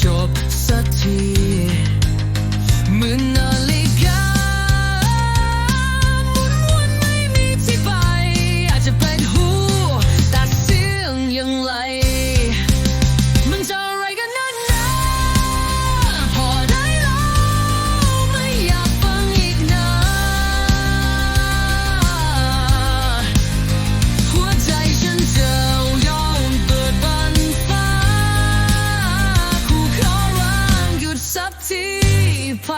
job.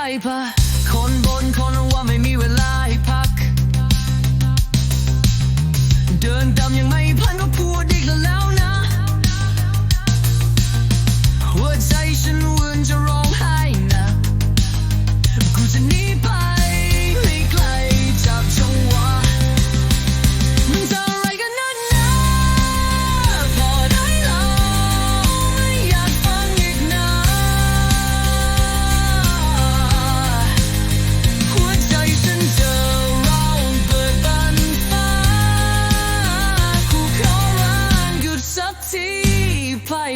ปะคนบนคนว่าไม่มีเวลาให้พัก เดินดำยัง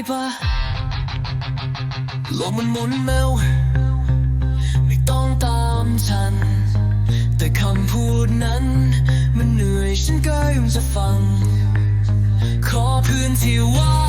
ปะลมมันหมุนเมวไม่ต้องตามฉัน แต่คำพูดนั้น มันเหนื่อยฉันก็ยังจะฟัง ขอพื้นที่ว่าง